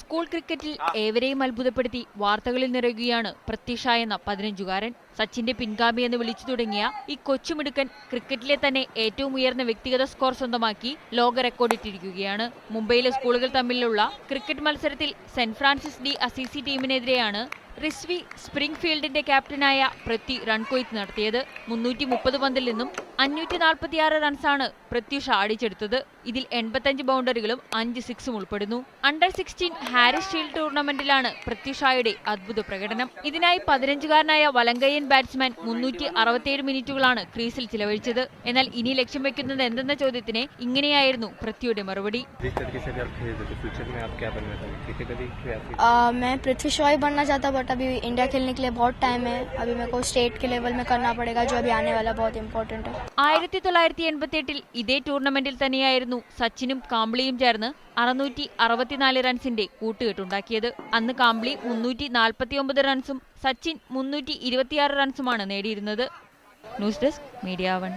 School ക്രിക്കറ്റിൽ ഏവരെയും അത്ഭുതപ്പെടുത്തി വാർത്തകളിൽ നിറയുകയാണ് പ്രത്യക്ഷ എന്ന പതിനഞ്ചുകാരൻ. സച്ചിന്റെ പിൻഗാമി എന്ന് വിളിച്ചു തുടങ്ങിയ ഈ കൊച്ചുമിടുക്കൻ ക്രിക്കറ്റിലെ തന്നെ ഏറ്റവും ഉയർന്ന വ്യക്തിഗത സ്കോർ സ്വന്തമാക്കി ലോക റെക്കോർഡിട്ടിരിക്കുകയാണ് മുംബൈയിലെ സ്കൂളുകൾ തമ്മിലുള്ള ക്രിക്കറ്റ് മത്സരത്തിൽ സെന്റ് ഫ്രാൻസിസ് ഡി അസീസി ടീമിനെതിരെയാണ് റിസ്വി സ്പ്രിംഗ് ഫീൽഡിന്റെ ക്യാപ്റ്റനായ പ്രതി റൺ കൊയ്ത്ത് നടത്തിയത്. മുന്നൂറ്റി മുപ്പത് പന്തിൽ നിന്നും അഞ്ഞൂറ്റി നാൽപ്പത്തിയാറ് റൺസാണ് പ്രത്യുഷ അടിച്ചെടുത്തത് ഇതിൽ എൺപത്തഞ്ച് ബൗണ്ടറികളും അഞ്ച് സിക്സും ഉൾപ്പെടുന്നു അണ്ടർ സിക്സ്റ്റീൻ ഹാരിസ് ഷീൽഡ് ടൂർണമെന്റിലാണ് പ്രത്യുഷായുടെ അദ്ഭുത പ്രകടനം ഇതിനായി പതിനഞ്ചുകാരനായ വലങ്കയ്യൻ ബാറ്റ്സ്മാൻ മുന്നൂറ്റി അറുപത്തിയേഴ് മിനിറ്റുകളാണ് ക്രീസിൽ ചിലവഴിച്ചത് എന്നാൽ ഇനി ലക്ഷ്യം വെക്കുന്നത് എന്തെന്ന ചോദ്യത്തിന് ഇങ്ങനെയായിരുന്നു പൃഥ്വിയുടെ മറുപടി जिस तरीके से अभी आप खेल रहे थे फ्यूचर में आप क्या बनना चाहेंगे किसी कभी ऐसी आ, मैं पृथ्वी शॉ ही बनना चाहता बट अभी इंडिया खेलने के लिए बहुत टाइम है अभी मेरे को स्टेट के लेवल में करना पड़ेगा जो अभी आने वाला बहुत इंपॉर्टेंट है ആയിരത്തി തൊള്ളായിരത്തി എൺപത്തി എട്ടിൽ ഇതേ ടൂർണമെന്റിൽ തന്നെയായിരുന്നു സച്ചിനും കാംബ്ലിയും ചേർന്ന് അറുന്നൂറ്റി അറുപത്തിനാല് റൺസിന്റെ കൂട്ടുകെട്ടുണ്ടാക്കിയത്. അന്ന് കാംബ്ലി മുന്നൂറ്റി നാൽപ്പത്തിയൊമ്പത് റൺസും സച്ചിൻ മുന്നൂറ്റി ഇരുപത്തിയാറ് റൺസുമാണ് നേടിയിരുന്നത്. News desk media one.